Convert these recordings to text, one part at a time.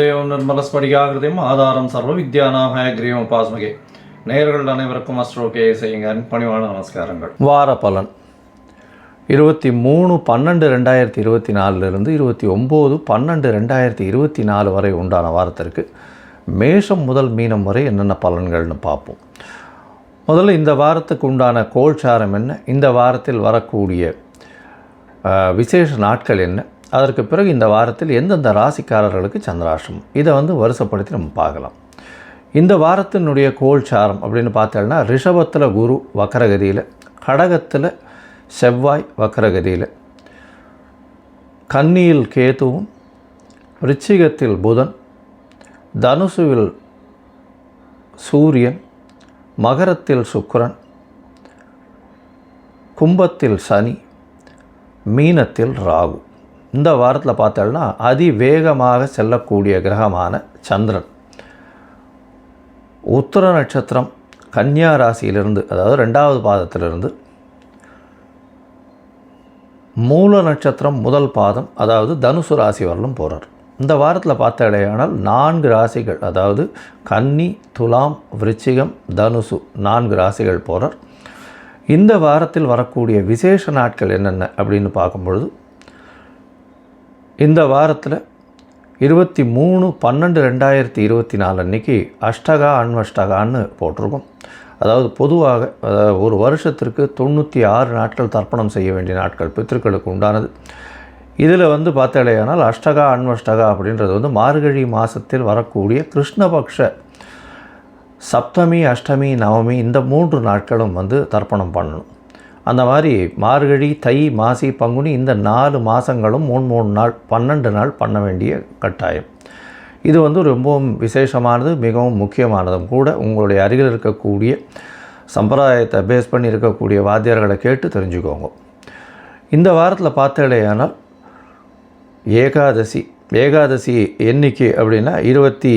தேவம் நிர்மலஸ்படிகாகிருதியும் ஆதாரம் சர்வ வித்யானாக கிரீவம் பாஸ்மகே நேர்கள் அனைவருக்கும் அஸ்ட்ரோகே செய்யுங்க. பணிவான நமஸ்காரங்கள். வார பலன். இருபத்தி மூணு பன்னெண்டு ரெண்டாயிரத்தி இருபத்தி நாலுலேருந்து இருபத்தி ஒம்பது பன்னெண்டு ரெண்டாயிரத்தி இருபத்தி நாலு வரை உண்டான வாரத்திற்கு மேஷம் முதல் மீனம் வரை என்னென்ன பலன்கள்னு பார்ப்போம். முதல்ல இந்த வாரத்துக்கு உண்டான கோல்சாரம் என்ன? இந்த வாரத்தில் வரக்கூடிய விசேஷ நாட்கள் என்ன? அதற்கு பிறகு இந்த வாரத்தில் எந்தெந்த ராசிக்காரர்களுக்கு சந்திராஷ்டிரமம் இதை வந்து வருஷப்படுத்தி நம்ம பார்க்கலாம். இந்த வாரத்தினுடைய கோல்சாரம் அப்படின்னு பார்த்தோம்னா ரிஷபத்தில் குரு வக்கரகதியில் கடகத்தில் செவ்வாய் வக்கரகதியில் கன்னியில் கேதுவும் ரிச்சிகத்தில் புதன் தனுசுவில் சூரியன் மகரத்தில் சுக்கரன் கும்பத்தில் சனி மீனத்தில் ராகு. இந்த வாரத்தில் பார்த்தோம்னா அதிவேகமாக செல்லக்கூடிய கிரகமான சந்திரன். உத்தர நட்சத்திரம் கன்னியா ராசியிலிருந்து அதாவது ரெண்டாவது பாதத்திலிருந்து மூல நட்சத்திரம் முதல் பாதம் அதாவது தனுசு ராசி வரலும் போகிறார் இந்த வாரத்தில் பார்த்த இடையானால் நான்கு ராசிகள் அதாவது கன்னி துலாம் விருச்சிகம் தனுசு நான்கு ராசிகள் போகிறார் இந்த வாரத்தில் வரக்கூடிய விசேஷ நாட்கள் என்னென்ன அப்படின்னு பார்க்கும்பொழுது இந்த வாரத்தில் இருபத்தி மூணு பன்னெண்டு ரெண்டாயிரத்தி இருபத்தி நாலு அன்றைக்கி அஷ்டகா அன்வஷ்டகான்னு போட்டிருக்கோம். அதாவது பொதுவாக அதாவது ஒரு வருஷத்திற்கு தொண்ணூற்றி ஆறு நாட்கள் தர்ப்பணம் செய்ய வேண்டிய நாட்கள் பித்திருக்களுக்கு உண்டானது. இதில் வந்து பார்த்தாலேயானால் அஷ்டகா அன்வஷ்டகா அப்படின்றது வந்து மார்கழி மாதத்தில் வரக்கூடிய கிருஷ்ணபக்ஷ சப்தமி அஷ்டமி நவமி இந்த மூன்று நாட்களும் வந்து தர்ப்பணம் பண்ணணும். அந்த மாதிரி மார்கழி தை மாசி பங்குனி இந்த நாலு மாதங்களும் மூணு மூணு நாள் பன்னெண்டு நாள் பண்ண வேண்டிய கட்டாயம். இது வந்து ரொம்பவும் விசேஷமானது மிகவும் முக்கியமானதும் கூட உங்களுடைய அருகில் இருக்கக்கூடிய சம்பிரதாயத்தை பேஸ் பண்ணி இருக்கக்கூடிய வாத்தியார்களை கேட்டு தெரிஞ்சுக்கோங்க. இந்த வாரத்தில் பார்த்தேடையானால் ஏகாதசி ஏகாதசி எண்ணிக்கை அப்படின்னா இருபத்தி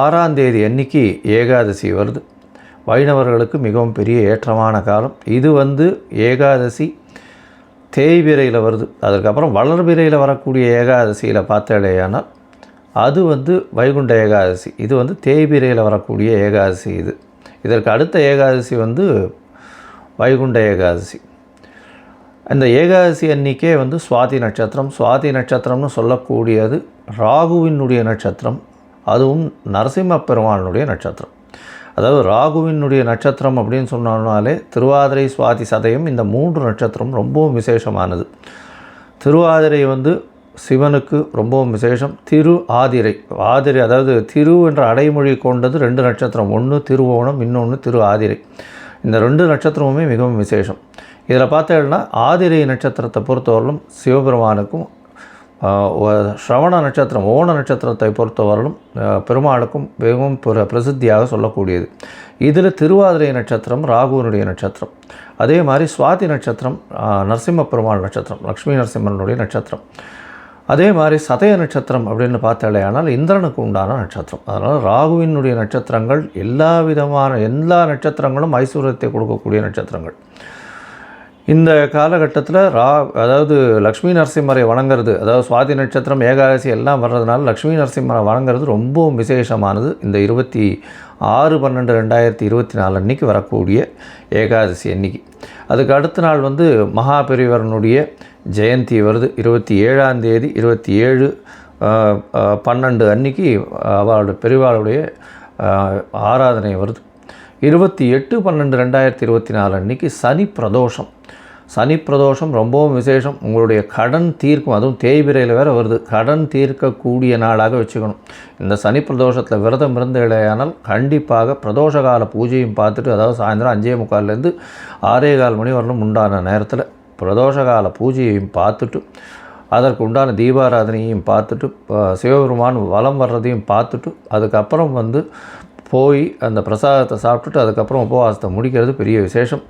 ஆறாம் தேதி அன்னைக்கு ஏகாதசி வருது. வைணவர்களுக்கு மிகவும் பெரிய ஏற்றமான காலம். இது வந்து ஏகாதசி தேய்பிரையில் வருது. அதற்கப்புறம் வளர்பிரையில் வரக்கூடிய ஏகாதசியில் பார்த்தாலேயானால் அது வந்து வைகுண்ட ஏகாதசி. இது வந்து தேய்பிரையில் வரக்கூடிய ஏகாதசி இது. இதற்கு அடுத்த ஏகாதசி வந்து வைகுண்ட ஏகாதசி. அந்த ஏகாதசி அன்னிக்கே வந்து சுவாதி நட்சத்திரம். சுவாதி நட்சத்திரம்னு சொல்லக்கூடியது ராகுவினுடைய நட்சத்திரம். அதுவும் நரசிம்ம பெருமானுடைய நட்சத்திரம். அதாவது ராகுவினுடைய நட்சத்திரம் அப்படின்னு சொன்னாலே திருவாதிரை சுவாதி சதயம் இந்த மூன்று நட்சத்திரம் ரொம்பவும் விசேஷமானது. திருவாதிரை வந்து சிவனுக்கு ரொம்பவும் விசேஷம். திரு ஆதிரை. ஆதிரை அதாவது திரு என்ற அடைமொழி கொண்டது ரெண்டு நட்சத்திரம். ஒன்று திருவோணம் இன்னொன்று திரு ஆதிரை. இந்த ரெண்டு நட்சத்திரமுமே மிகவும் விசேஷம். இதில் பார்த்தேன்னா ஆதிரை நட்சத்திரத்தை பொறுத்தவரையிலும் சிவபெருமானுக்கும் ஸ்ரவண நட்சத்திரம் ஓண நட்சத்திரத்தை பொறுத்தவரையிலும் பெருமாளுக்கும் மிகவும் பிரசித்தியாக சொல்லக்கூடியது. இதில் திருவாதிரை நட்சத்திரம் ராகுவனுடைய நட்சத்திரம். அதே மாதிரி சுவாதி நட்சத்திரம் நரசிம்ம பெருமாள் நட்சத்திரம் லக்ஷ்மி நரசிம்மனுடைய நட்சத்திரம். அதே மாதிரி சதய நட்சத்திரம் அப்படின்னு பார்த்தாலேயானால் இந்திரனுக்கு உண்டான நட்சத்திரம். அதனால் ராகுவினுடைய நட்சத்திரங்கள் எல்லா விதமான எல்லா நட்சத்திரங்களும் ஐஸ்வர்யத்தை கொடுக்கக்கூடிய நட்சத்திரங்கள். இந்த காலகட்டத்தில் ரா அதாவது லக்ஷ்மி நரசிம்மரை வணங்குறது அதாவது சுவாதி நட்சத்திரம் ஏகாதசி எல்லாம் வர்றதுனால லக்ஷ்மி நரசிம்மரை வணங்குறது ரொம்பவும் விசேஷமானது. இந்த இருபத்தி ஆறு பன்னெண்டு ரெண்டாயிரத்தி இருபத்தி நாலு அன்னைக்கு வரக்கூடிய ஏகாதசி அன்னைக்கு. அதுக்கு அடுத்த நாள் வந்து மகாபெரிவரனுடைய ஜெயந்தி வருது. இருபத்தி ஏழாம் தேதி இருபத்தி ஏழு பன்னெண்டு அன்னைக்கு அவளுடைய பெரிவாளுடைய ஆராதனை வருது. இருபத்தி எட்டு பன்னெண்டு ரெண்டாயிரத்தி இருபத்தி நாலு அன்னைக்கு சனி பிரதோஷம். சனி பிரதோஷம் ரொம்பவும் விசேஷம். உங்களுடைய கடன் தீர்க்கும் அதுவும் தேய்பிரையில் வேறு வருது. கடன் தீர்க்கக்கூடிய நாளாக வச்சுக்கணும். இந்த சனி பிரதோஷத்தில் விரதம் இருந்து இடையானால் கண்டிப்பாக பிரதோஷ கால பூஜையும் பார்த்துட்டு அதாவது சாயந்தரம் அஞ்சே முக்கால்லேருந்து ஆறே கால் மணி வரலும் உண்டான நேரத்தில் பிரதோஷ கால பூஜையையும் பார்த்துட்டு அதற்கு உண்டான தீபாராதனையும் பார்த்துட்டு சிவபெருமான் வலம் வர்றதையும் பார்த்துட்டு அதுக்கப்புறம் வந்து போய் அந்த பிரசாதத்தை சாப்பிட்டுட்டு அதுக்கப்புறம் உபவாசத்தை முடிக்கிறது பெரிய விசேஷம்.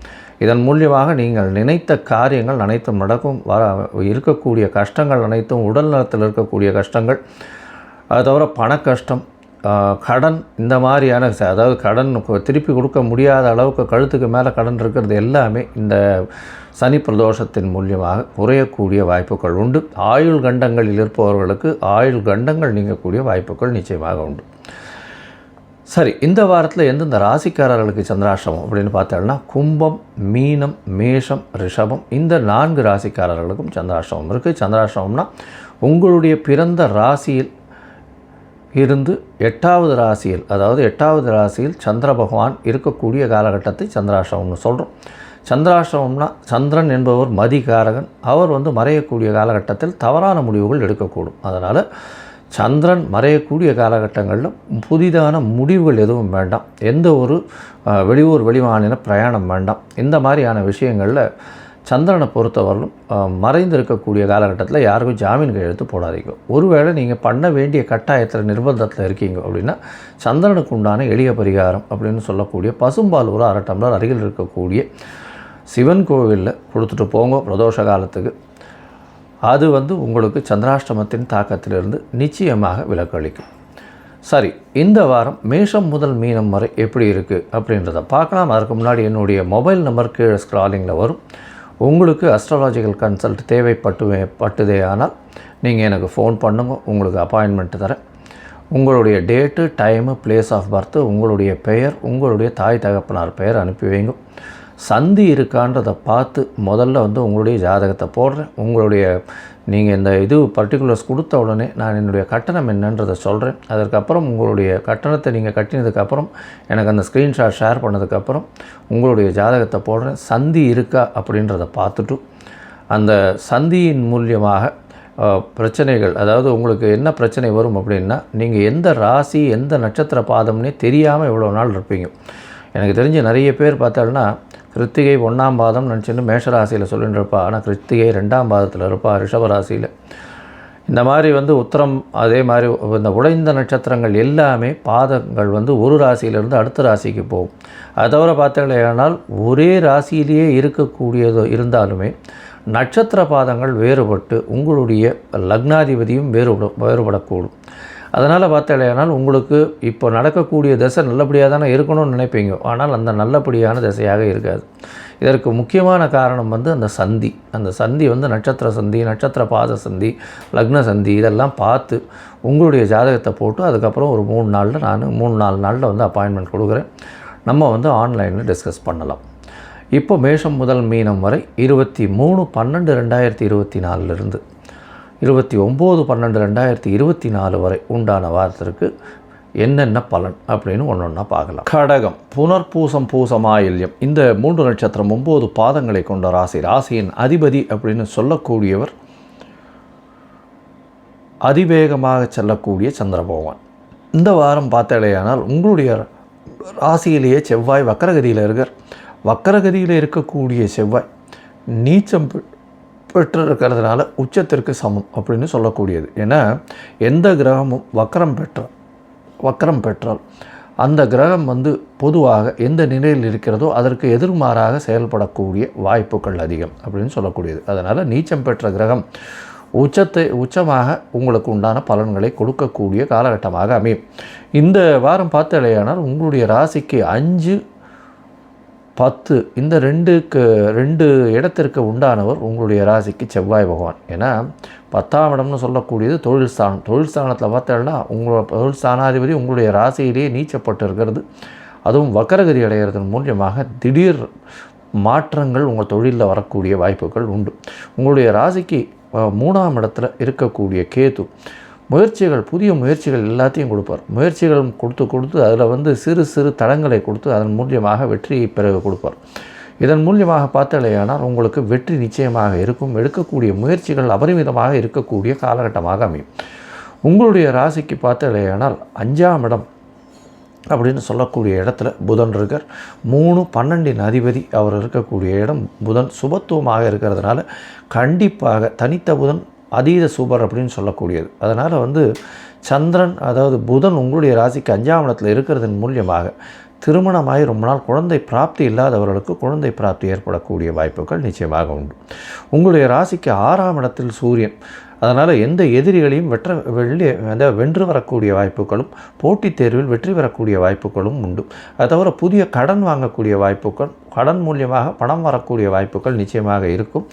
இதன் மூலியமாக நீங்கள் நினைத்த காரியங்கள் அனைத்தும் நடக்கும். வர இருக்கக்கூடிய கஷ்டங்கள் அனைத்தும் உடல் நலத்தில் இருக்கக்கூடிய கஷ்டங்கள். அது தவிர பண கஷ்டம் கடன் இந்த மாதிரியான அதாவது கடன் திருப்பி கொடுக்க முடியாத அளவுக்கு கழுத்துக்கு மேலே கடன் இருக்கிறது எல்லாமே இந்த சனி பிரதோஷத்தின் மூலியமாக குறையக்கூடிய வாய்ப்புகள் உண்டு. ஆயுள் கண்டங்களில் இருப்பவர்களுக்கு ஆயுள் கண்டங்கள் நீங்கக்கூடிய வாய்ப்புகள் நிச்சயமாக உண்டு. சரி இந்த வாரத்தில் எந்தெந்த ராசிக்காரர்களுக்கு சந்திராஷ்டமம் அப்படின்னு பார்த்தோம்னா கும்பம் மீனம் மேஷம் ரிஷபம் இந்த நான்கு ராசிக்காரர்களுக்கும் சந்திராஷ்டமம் இருக்குது சந்திராஷ்டமம்னா உங்களுடைய பிறந்த ராசியில் இருந்து எட்டாவது ராசியில் அதாவது எட்டாவது ராசியில் சந்திர பகவான் இருக்கக்கூடிய காலகட்டத்தை சந்திராஷ்டமம்னு சொல்கிறோம் சந்திராஷ்டமம்னா சந்திரன் என்பவர் மதிகாரகன். அவர் வந்து மறையக்கூடிய காலகட்டத்தில் தவறான முடிவுகள் எடுக்கக்கூடும். அதனால் சந்திரன் மறையக்கூடிய காலகட்டங்களில் புதிதான முடிவுகள் எதுவும் வேண்டாம். எந்த ஒரு வெளியூர் வெளிமாநில பிரயாணம் வேண்டாம். இந்த மாதிரியான விஷயங்களில் சந்திரனை பொறுத்தவரையிலும் மறைந்து மறைந்திருக்கக்கூடிய காலகட்டத்தில் யாருக்கும் ஜாமீன் கையெழுத்து போடாதீங்க. ஒருவேளை நீங்கள் பண்ண வேண்டிய கட்டாயத்தில் நிர்பந்தத்தில் இருக்கீங்க அப்படின்னா சந்திரனுக்கு உண்டான எளிய பரிகாரம் அப்படின்னு சொல்லக்கூடிய பசும்பால் ஒரு அரை டம்ளர் அருகில் இருக்கக்கூடிய சிவன் கோவிலில் கொடுத்துட்டு போங்க பிரதோஷ காலத்துக்கு. அது வந்து உங்களுக்கு சந்திராஷ்டமத்தின் தாக்கத்திலிருந்து நிச்சயமாக விலக்களிக்கும். சரி இந்த வாரம் மேஷம் முதல் மீனம் வரை எப்படி இருக்குது அப்படின்றத பார்க்கலாம். அதற்கு முன்னாடி என்னுடைய மொபைல் நம்பர் கீழே ஸ்க்ராலிங்கில் வரும். உங்களுக்கு அஸ்ட்ராலாஜிக்கல் கன்சல்ட் தேவைப்பட்டு பட்டுதே ஆனால் நீங்கள் எனக்கு ஃபோன் பண்ணுங்க உங்களுக்கு அப்பாயின்மெண்ட் தரேன். உங்களுடைய date time place of birth உங்களுடைய பெயர் உங்களுடைய தாய் தகப்பனார் பெயர் அனுப்பி வைங்க. சந்தி இருக்கான்றதை பார்த்து முதல்ல வந்து உங்களுடைய ஜாதகத்தை போடுறேன். உங்களுடைய நீங்கள் இந்த இது பர்டிகுலர்ஸ் கொடுத்த உடனே நான் என்னுடைய கட்டணம் என்னன்றதை சொல்கிறேன் அதற்கப்புறம் உங்களுடைய கட்டணத்தை நீங்கள் கட்டினதுக்கப்புறம் எனக்கு அந்த ஸ்க்ரீன்ஷாட் ஷேர் பண்ணதுக்கப்புறம் உங்களுடைய ஜாதகத்தை போடுறேன். சந்தி இருக்கா அப்படின்றத பார்த்துட்டு அந்த சந்தியின் மூலியமாக பிரச்சனைகள் அதாவது உங்களுக்கு என்ன பிரச்சனை வரும் அப்படின்னா நீங்கள் எந்த ராசி எந்த நட்சத்திர பாதம்னே தெரியாமல் இவ்வளோ நாள் இருப்பீங்க. எனக்கு தெரிஞ்ச நிறைய பேர் பார்த்தாலும்னா கிருத்திகை ஒன்றாம் பாதம் நினச்சின்னு மேஷராசியில் சொல்லிட்டு இருப்பா ஆனால் கிருத்திகை ரெண்டாம் பாதத்தில் இருப்பாள் ரிஷபராசியில். இந்த மாதிரி வந்து உத்தரம் அதே மாதிரி இந்த உடைந்த நட்சத்திரங்கள் எல்லாமே பாதங்கள் வந்து ஒரு ராசியிலிருந்து அடுத்த ராசிக்கு போகும். அதை தவிர பார்த்தீங்கன்னா ஒரே ராசியிலேயே இருக்கக்கூடியது இருந்தாலுமே நட்சத்திர பாதங்கள் வேறுபட்டு உங்களுடைய லக்னாதிபதியும் வேறுபட வேறுபடக்கூடும். அதனால் பார்த்தாலேனால் உங்களுக்கு இப்போ நடக்கக்கூடிய தசை நல்லபடியாக தானே இருக்கணும்னு நினைப்பீங்க. ஆனால் அந்த நல்லபடியான திசையாக இருக்காது. இதற்கு முக்கியமான காரணம் வந்து அந்த சந்தி. அந்த சந்தி வந்து நட்சத்திர சந்தி நட்சத்திர பாத சந்தி லக்ன சந்தி இதெல்லாம் பார்த்து உங்களுடைய ஜாதகத்தை போட்டு அதுக்கப்புறம் ஒரு மூணு நாளில் நான் மூணு நாலு நாளில் வந்து அப்பாயின்மெண்ட் கொடுக்குறேன். நம்ம வந்து ஆன்லைனில் டிஸ்கஸ் பண்ணலாம். இப்போ மேஷம் முதல் மீனம் வரை இருபத்தி மூணு பன்னெண்டு ரெண்டாயிரத்தி இருபத்தி நாலுலேருந்து இருபத்தி ஒம்பது பன்னெண்டு ரெண்டாயிரத்தி இருபத்தி நாலு வரை உண்டான வாரத்திற்கு என்னென்ன பலன் அப்படின்னு ஒன்று ஒன்றா பார்க்கலாம். கடகம் புனர்பூசம் பூசமாயில்யம் இந்த மூன்று நட்சத்திரம் ஒம்பது பாதங்களை கொண்ட ராசி. ராசியின் அதிபதி அப்படின்னு சொல்லக்கூடியவர் அதிவேகமாக செல்லக்கூடிய சந்திரபகவான். இந்த வாரம் பார்த்தாலேயானால் உங்களுடைய ராசியிலேயே செவ்வாய் வக்கரகதியில் இருக்கார். வக்கரகதியில் இருக்கக்கூடிய செவ்வாய் நீச்சம் பெற்று இருக்கிறதுனால உச்சத்திற்கு சமம் அப்படின்னு சொல்லக்கூடியது. ஏன்னா எந்த கிரகமும் வக்கரம் பெற்ற வக்கரம் பெற்றால் அந்த கிரகம் வந்து பொதுவாக எந்த நிலையில் இருக்கிறதோ அதற்கு எதிர்மாறாக செயல்படக்கூடிய வாய்ப்புகள் அதிகம் அப்படின்னு சொல்லக்கூடியது. அதனால் நீச்சம் பெற்ற கிரகம் உச்சத்தை உச்சமாக உங்களுக்கு உண்டான பலன்களை கொடுக்கக்கூடிய காலகட்டமாக அமையும். இந்த வாரம் பார்த்தாலேயானால் உங்களுடைய ராசிக்கு அஞ்சு பத்து இந்த ரெண்டுக்கு ரெண்டு இடத்திற்கு உண்டானவர் உங்களுடைய ராசிக்கு செவ்வாய் பகவான். ஏன்னா பத்தாம் இடம்னு சொல்லக்கூடியது தொழில் ஸ்தானம். தொழில் ஸ்தானத்தில் பார்த்தோம்னா உங்களோட தொழில் ஸ்தானாதிபதி உங்களுடைய ராசியிலேயே நீச்சப்பட்டு இருக்கிறது. அதுவும் வக்கரகதி அடைகிறதன் மூலியமாக திடீர் மாற்றங்கள் உங்கள் தொழிலில் வரக்கூடிய வாய்ப்புகள் உண்டு. உங்களுடைய ராசிக்கு மூணாம் இடத்துல இருக்கக்கூடிய கேது முயற்சிகள் புதிய முயற்சிகள் எல்லாத்தையும் கொடுப்பார். முயற்சிகள் கொடுத்து கொடுத்து அதில் வந்து சிறு சிறு தடங்களை கொடுத்து அதன் மூலியமாக வெற்றியை பிறகு கொடுப்பார். இதன் மூலியமாக பார்த்தாலேயானால் உங்களுக்கு வெற்றி நிச்சயமாக இருக்கும். எடுக்கக்கூடிய முயற்சிகள் அபரிமிதமாக இருக்கக்கூடிய காலகட்டமாக அமையும். உங்களுடைய ராசிக்கு பார்த்தாலேயானால் அஞ்சாம் இடம் அப்படின்னு சொல்லக்கூடிய இடத்துல புதன் இருக்கார். மூணு பன்னெண்டின் அதிபதி அவர் இருக்கக்கூடிய இடம் புதன் சுபத்துவமாக இருக்கிறதுனால கண்டிப்பாக தனித்த புதன் அதீத சூப்பர் அப்படின்னு சொல்லக்கூடியது. அதனால் வந்து சந்திரன் அதாவது புதன் உங்களுடைய ராசிக்கு அஞ்சாம் இடத்துல இருக்கிறதன் மூலியமாக திருமணமாகி ரொம்ப நாள் குழந்தை பிராப்தி இல்லாதவர்களுக்கு குழந்தை பிராப்தி ஏற்படக்கூடிய வாய்ப்புகள் நிச்சயமாக உண்டு. உங்களுடைய ராசிக்கு ஆறாம் இடத்தில் சூரியன். அதனால் எந்த எதிரிகளையும் வெற்ற வெள்ளி அந்த வென்று வரக்கூடிய வாய்ப்புகளும் போட்டித் தேர்வில் வெற்றி பெறக்கூடிய வாய்ப்புகளும் உண்டு. அது தவிர புதிய கடன் வாங்கக்கூடிய வாய்ப்புகள் கடன் மூலியமாக பணம் வரக்கூடிய வாய்ப்புகள் நிச்சயமாக இருக்கும்.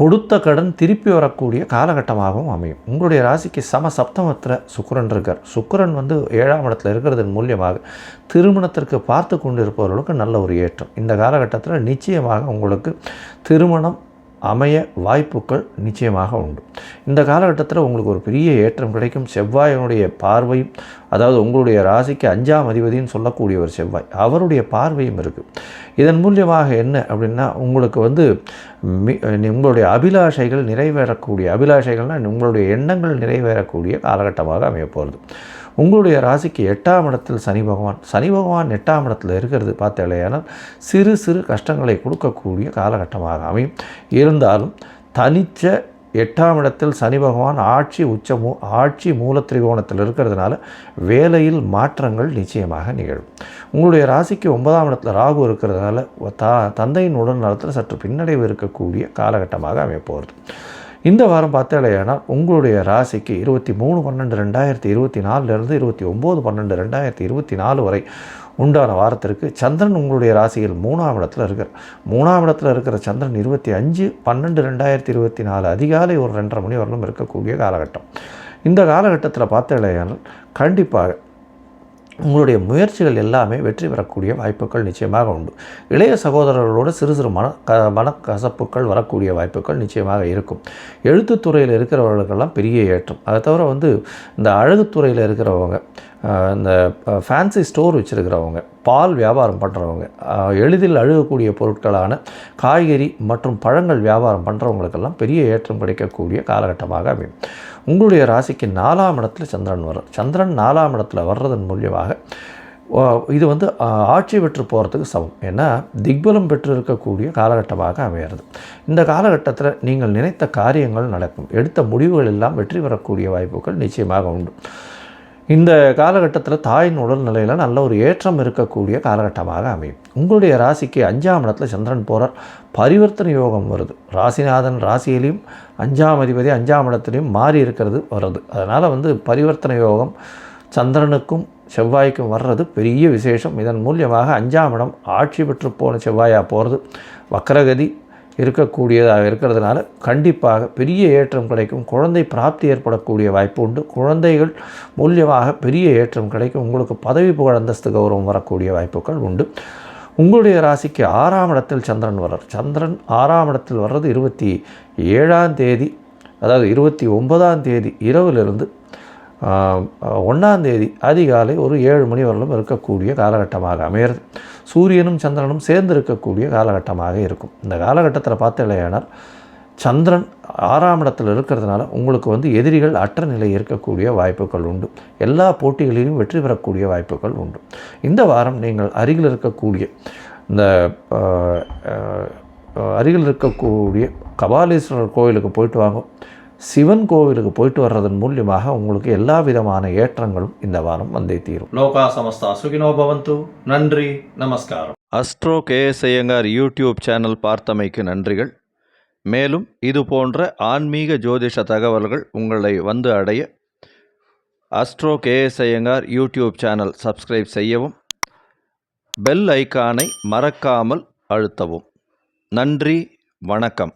கொடுத்த கடன் திருப்பி வரக்கூடிய காலகட்டமாகவும் அமையும். உங்களுடைய ராசிக்கு சம சப்தமத்தில் சுக்கரன் இருக்கார். சுக்கரன் வந்து ஏழாம் இடத்துல இருக்கிறதன் மூலியமாக திருமணத்திற்கு பார்த்து கொண்டிருப்பவர்களுக்கு நல்ல ஒரு ஏற்றம். இந்த காலகட்டத்தில் நிச்சயமாக உங்களுக்கு திருமணம் அமைய வாய்ப்புகள் நிச்சயமாக உண்டு. இந்த காலகட்டத்தில் உங்களுக்கு ஒரு பெரிய ஏற்றம் கிடைக்கும். செவ்வாயினுடைய பார்வையும் அதாவது உங்களுடைய ராசிக்கு அஞ்சாம் அதிபதின்னு சொல்லக்கூடிய ஒரு செவ்வாய் அவருடைய பார்வையும் இருக்குது இதன் மூலியமாக என்ன அப்படின்னா உங்களுக்கு வந்து மி உங்களுடைய அபிலாஷைகள் நிறைவேறக்கூடிய அபிலாஷைகள்னால் உங்களுடைய எண்ணங்கள் நிறைவேறக்கூடிய காலகட்டமாக அமையப்போகிறது உங்களுடைய ராசிக்கு எட்டாம் இடத்தில் சனி பகவான். சனி பகவான் எட்டாம் இடத்தில் இருக்கிறது பார்த்தாலேயானால் சிறு சிறு கஷ்டங்களை கொடுக்கக்கூடிய காலகட்டமாக அமையும். இருந்தாலும் தனிச்ச எட்டாம் இடத்தில் சனி பகவான் ஆட்சி உச்ச மூ ஆட்சி மூல திரிகோணத்தில் இருக்கிறதுனால வேலையில் மாற்றங்கள் நிச்சயமாக நிகழும். உங்களுடைய ராசிக்கு ஒன்பதாம் இடத்துல ராகு இருக்கிறதுனால த தந்தையின் உடல் நலத்தில் சற்று பின்னடைவு இருக்கக்கூடிய காலகட்டமாக அமையப்போகிறது. இந்த வாரம் பார்த்தாலேயானால் உங்களுடைய ராசிக்கு இருபத்தி மூணு பன்னெண்டு ரெண்டாயிரத்தி இருபத்தி நாலுலேருந்து இருபத்தி ஒம்பது பன்னெண்டு ரெண்டாயிரத்தி இருபத்தி நாலு வரை உண்டான வாரத்திற்கு சந்திரன் உங்களுடைய ராசியில் மூணாம் இடத்துல இருக்கிறார் மூணாம் இடத்துல இருக்கிற சந்திரன் இருபத்தி அஞ்சு பன்னெண்டு ரெண்டாயிரத்தி இருபத்தி நாலு அதிகாலை ஒரு ரெண்டரை மணி வரலும் இருக்கக்கூடிய காலகட்டம். இந்த காலகட்டத்தில் பார்த்தாலேயானால் கண்டிப்பாக உங்களுடைய முயற்சிகள் எல்லாமே வெற்றி பெறக்கூடிய வாய்ப்புகள் நிச்சயமாக உண்டு. இளைய சகோதரர்களோடு சிறு சிறு மன க மனக்கசப்புகள் வரக்கூடிய வாய்ப்புகள் நிச்சயமாக இருக்கும். எழுத்துத்துறையில் இருக்கிறவர்களுக்கெல்லாம் பெரிய ஏற்றம். அதை தவிர வந்து இந்த அழகுத்துறையில் இருக்கிறவங்க இந்த ஃபேன்சி ஸ்டோர் வச்சுருக்கிறவங்க பால் வியாபாரம் பண்ணுறவங்க எளிதில் அழுகக்கூடிய பொருட்களான காய்கறி மற்றும் பழங்கள் வியாபாரம் பண்ணுறவங்களுக்கெல்லாம் பெரிய ஏற்றம் கிடைக்கக்கூடிய காலகட்டமாக அமையும். உங்களுடைய ராசிக்கு நாலாம் இடத்துல சந்திரன் வரும் சந்திரன் நாலாம் இடத்துல வர்றதன் மூலியமாக இது வந்து ஆட்சி பெற்று போகிறதுக்கு சமம். ஏன்னா திக்பலம் பெற்று இருக்கக்கூடிய காலகட்டமாக அமையிறது. இந்த காலகட்டத்தில் நீங்கள் நினைத்த காரியங்கள் நடக்கும். எடுத்த முடிவுகள் எல்லாம் வெற்றி பெறக்கூடிய வாய்ப்புகள் நிச்சயமாக உண்டு. இந்த காலகட்டத்தில் தாயின் உடல்நிலையில் நல்ல ஒரு ஏற்றம் இருக்கக்கூடிய காலகட்டமாக அமையும். உங்களுடைய ராசிக்கு அஞ்சாம் இடத்துல சந்திரன் போகிறார் பரிவர்த்தனை யோகம் வருது. ராசிநாதன் ராசியிலையும் அஞ்சாம் அதிபதி அஞ்சாம் இடத்துலையும் மாறி இருக்கிறது வருது. அதனால் வந்து பரிவர்த்தனை யோகம் சந்திரனுக்கும் செவ்வாய்க்கும் வர்றது பெரிய விசேஷம். இதன் மூலியமாக அஞ்சாம் இடம் ஆட்சி பெற்று போன செவ்வாயாக போகிறது வக்கரகதி இருக்கக்கூடியதாக இருக்கிறதுனால கண்டிப்பாக பெரிய ஏற்றம் கிடைக்கும். குழந்தை பிராப்தி ஏற்படக்கூடிய வாய்ப்பு உண்டு. குழந்தைகள் மூலியமாக பெரிய ஏற்றம் கிடைக்கும். உங்களுக்கு பதவி புகழ் அந்தஸ்து கௌரவம் வரக்கூடிய வாய்ப்புகள் உண்டு. உங்களுடைய ராசிக்கு ஆறாம் இடத்தில் சந்திரன் வர்றார். சந்திரன் ஆறாம் இடத்தில் வர்றது இருபத்தி ஏழாம் தேதி அதாவது இருபத்தி ஒன்பதாம் தேதி இரவிலிருந்து ஒன்றாந்தேதி அதிகாலை ஒரு ஏழு மணி வரலும் இருக்கக்கூடிய காலகட்டமாக அமையிறது சூரியனும் சந்திரனும் சேர்ந்து இருக்கக்கூடிய காலகட்டமாக இருக்கும். இந்த காலகட்டத்தில் பார்த்த இல்லையானால் சந்திரன் ஆறாம் இடத்தில் இருக்கிறதுனால உங்களுக்கு வந்து எதிரிகள் அற்ற நிலை இருக்கக்கூடிய வாய்ப்புகள் உண்டு. எல்லா போட்டிகளிலும் வெற்றி பெறக்கூடிய வாய்ப்புகள் உண்டு. இந்த வாரம் நீங்கள் அருகில் இருக்கக்கூடிய இந்த அருகில் இருக்கக்கூடிய கபாலீஸ்வரர் கோயிலுக்கு போயிட்டு வாங்க. சிவன் கோவிலுக்கு போயிட்டு வர்றதன் மூலியமாக உங்களுக்கு எல்லா விதமான ஏற்றங்களும் இந்த வாரம் வந்தே தீரும். லோகா சமஸ்தா சுகினோ பவந்து. நன்றி நமஸ்காரம். Astro K S Iyengar YouTube channel பார்த்தமைக்கு நன்றிகள். மேலும் இது போன்ற ஆன்மீக ஜோதிஷ தகவல்கள் உங்களை வந்து அடைய astro K S Iyengar YouTube channel subscribe செய்யவும் பெல் ஐக்கானை மறக்காமல் அழுத்தவும். நன்றி வணக்கம்.